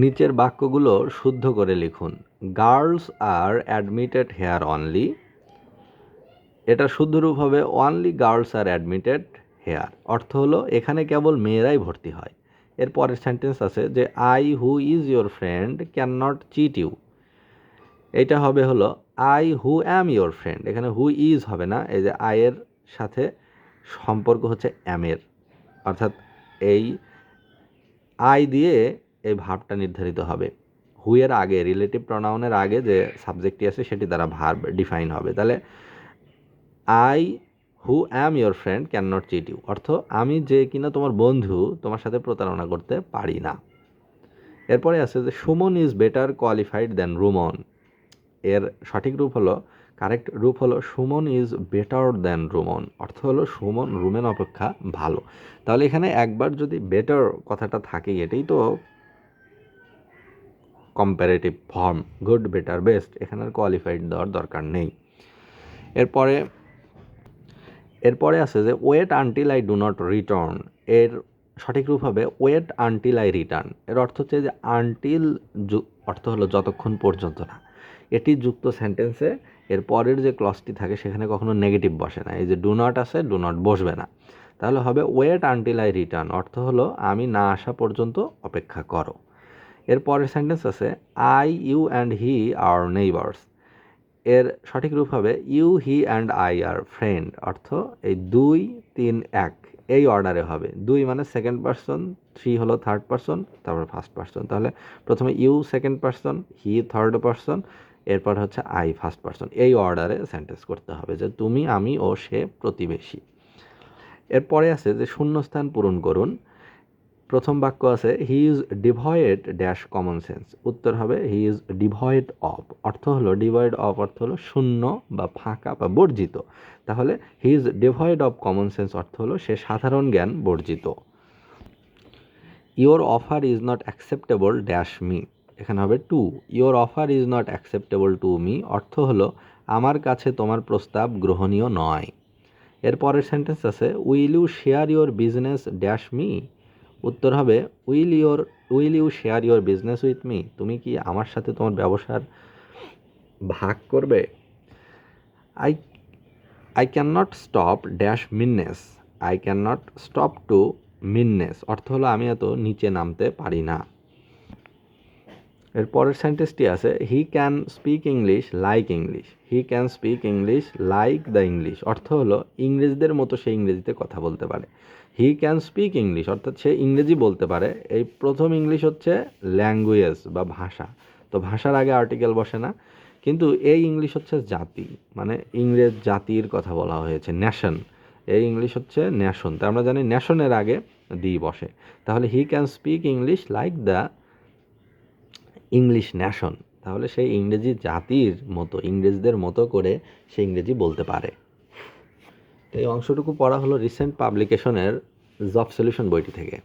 নিচের বাক্যগুলো শুদ্ধ করে লিখুন। Girls are admitted here only. এটা শুদ্ধ রূপ হবে only girls are admitted here. অর্থ হলো, এখানে কেবল মেয়েরাই ভর্তি হয়। এর পরের সেন্টেন্স আছে যে I who is your friend can not cheat you এইটা হবে হলো I who am your friend এখানে হু ইজ হবে না, এই যে আয়ের সাথে সম্পর্ক হচ্ছে অ্যামের অর্থাৎ এই আই দিয়ে এই ভাবটা নির্ধারিত হবে। হুয়ের আগে রিলেটিভ প্রনাউনের আগে যে সাবজেক্টটি আছে, সেটি দ্বারা ভার্ব ডিফাইন হবে। তাহলে I who am your friend can not cheat you অর্থ, আমি যে কিনা তোমার বন্ধু, তোমার সাথে প্রতারণা করতে পারি না। এরপরে আছে যে, Suman is better qualified than Ruman. এর সঠিক রূপ হলো কারেক্ট রূপ হলো, Suman is better than Ruman. অর্থ হলো, সুমন রুমেন অপেক্ষা ভালো। তাহলে এখানে একবার যদি বেটার কথাটা থাকে এটাই তো comparative form good better best এখানে আর কোয়ালিফাইড দেওয়ার দরকার নেই। এরপরে এরপরে আছে যে wait until I do not return এর সঠিক রূপ হবে ওয়েট আনটিল আই রিটার্ন এর অর্থ হচ্ছে যে আনটিল অর্থ হলো যতক্ষণ পর্যন্ত না। এটি যুক্ত সেন্টেন্সে এর পরের যে ক্লসটি থাকে, সেখানে কখনো নেগেটিভ বসে না, এই যে ডু নট আছে ডু নট বসবে না। তাহলে হবে ওয়েট আনটিল আই রিটার্ন অর্থ হলো আমি না আসা পর্যন্ত অপেক্ষা করো। এর পরের সেন্টেন্স আছে I you and he are neighbours এর সঠিক রূপ হবে you he and I are friend অর্থ, এই দুই, তিন, এক, এই অর্ডারে হবে। দুই মানে সেকেন্ড পার্সন থ্রি হলো থার্ড পার্সন তারপর ফার্স্ট পার্সন তাহলে প্রথমে you second person he third person এরপর হচ্ছে আই ফার্স্ট পার্সন এই অর্ডারে সেন্টেন্স করতে হবে যে তুমি, আমি ও সে প্রতিবেশী। এরপরে আছে যে শূন্যস্থান পূরণ করুন। প্রথম বাক্য আছে he is devoid dash common sense উত্তর হবে হি ইজ ডিভয়েড অফ অর্থ হলো ডিভয়েড অফ অর্থ হলো শূন্য বা ফাঁকা বা বর্জিত। তাহলে he is devoid of common sense অর্থ হলো, সে সাধারণ জ্ঞান বর্জিত। Your offer is not acceptable dash me এখানে হবে to your offer is not acceptable to me অর্থ হলো, আমার কাছে তোমার প্রস্তাব গ্রহণীয় নয়। এর পরের সেন্টেন্স আছে will you share your business dash me উত্তর হবে will your will you share your business with me তুমি কি আমার সাথে তোমার ব্যবসার ভাগ করবে? I I can not stop dash meanness I can not stop to meanness অর্থ হলো আমি এত নিচে নামতে পারি না। এর পরের সেন্টেন্সটি আছে he can speak English like English he can speak English like the English অর্থ হলো, ইংরেজদের মতো সে ইংরেজিতে কথা বলতে পারে। হি ক্যান স্পিক ইংলিশ অর্থাৎ সে ইংরেজি বলতে পারে। এই প্রথম ইংলিশ হচ্ছে ল্যাঙ্গুয়েজ বা ভাষা। তো ভাষার আগে আর্টিকেল বসে না। কিন্তু এই ইংলিশ হচ্ছে জাতি মানে ইংরেজ জাতির কথা বলা হয়েছে ন্যাশন এই ইংলিশ হচ্ছে ন্যাশন তা আমরা জানি ন্যাশনের আগে দি বসে। তাহলে he can speak English like the English nation, তাহলে সেই ইংরেজি জাতির মতো, ইংরেজদের মতো করে সে ইংরেজি বলতে পারে। তো এই অংশটুকু পড়া হলো রিসেন্ট পাবলিকেশনের জব সলিউশন বইটি থেকে।